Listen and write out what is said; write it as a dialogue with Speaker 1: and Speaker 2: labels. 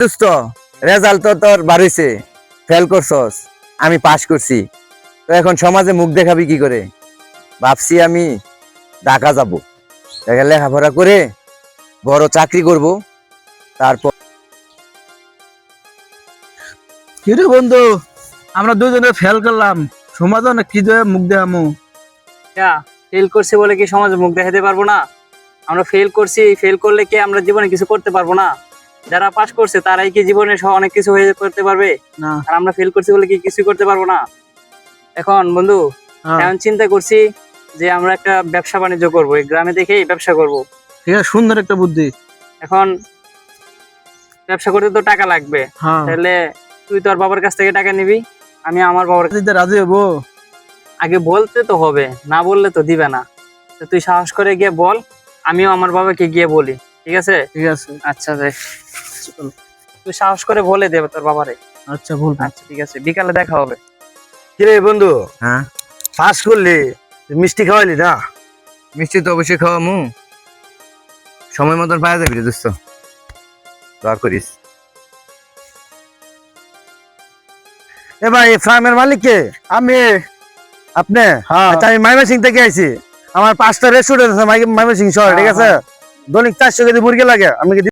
Speaker 1: দোস্ত রেজাল্ট তো তোর বাড়িছে। ফেল করছস। আমি পাশ করছি। তো এখন সমাজে মুখ দেখাবি কি করে? ভাবছি আমি ঢাকা যাব। দেখে লেখাপড়া করে বড় চাকরি করব। তারপর
Speaker 2: কিরে বন্ধু? আমরা দুজনে ফেল করলাম। সমাজ অনেক কি দেয় মুখ দেয়ামু
Speaker 3: ফেল করছি বলে কি সমাজে মুখ দেখাতে পারব না? আমরা ফেল করছি ফেল করলে কি আমরা জীবনে কিছু করতে পারব না? যারা পাশ করছে তারাই কি জীবনে সব অনেক কিছু হয়ে করতে পারবে?
Speaker 2: না।
Speaker 3: আর আমরা ফেল করছি বলে কি কিছু করতে পারব না? এখন বন্ধু
Speaker 2: হ্যাঁ,
Speaker 3: এখন চিন্তা করছি যে আমরা একটা ব্যবসা বাণিজ্য করব এই গ্রামে দেখেই ব্যবসা করব।
Speaker 2: ঠিক আছে সুন্দর একটা বুদ্ধি।
Speaker 3: এখন ব্যবসা করতে তো টাকা লাগবে।
Speaker 2: হ্যাঁ।
Speaker 3: তাহলে তুই তোর বাবার কাছ থেকে টাকা নিবি আমি আমার বাবার
Speaker 2: দিতে রাজি হব।
Speaker 3: আগে বলতে তো হবে না বললে তো দিবে না। তো তুই সাহস করে গিয়ে বল আমিও আমার বাবাকে গিয়ে বলি ঠিক আছে?
Speaker 2: ঠিক আছে।
Speaker 3: আচ্ছা তুই সাহস করে বলে দেবে তোর বাবারে।
Speaker 2: আচ্ছা ভুল
Speaker 3: আচ্ছা ঠিক আছে বিকালে দেখা হবে।
Speaker 4: কিরে বন্ধু?
Speaker 1: হ্যাঁ?
Speaker 4: পাস করলি? মিষ্টি খাওয়াইলি না?
Speaker 1: মিষ্টি তো অবশ্যই খাওয়ামু। সময় মতন পাওয়া যাবি রে দোস্ত। দর করিস।
Speaker 4: এ ভাই ফার্মের মালিক কে?
Speaker 2: আমি।
Speaker 4: আপনি?
Speaker 2: হ্যাঁ।
Speaker 4: আচ্ছা আমি মাইমাসিং থেকে আইছি। আমার পাঁচটা রেস্টুরেন্ট আছে মাইমাসিং শহরে ঠিক আছে? দৈনিক চারশো কেজি মুরগি লাগে আমি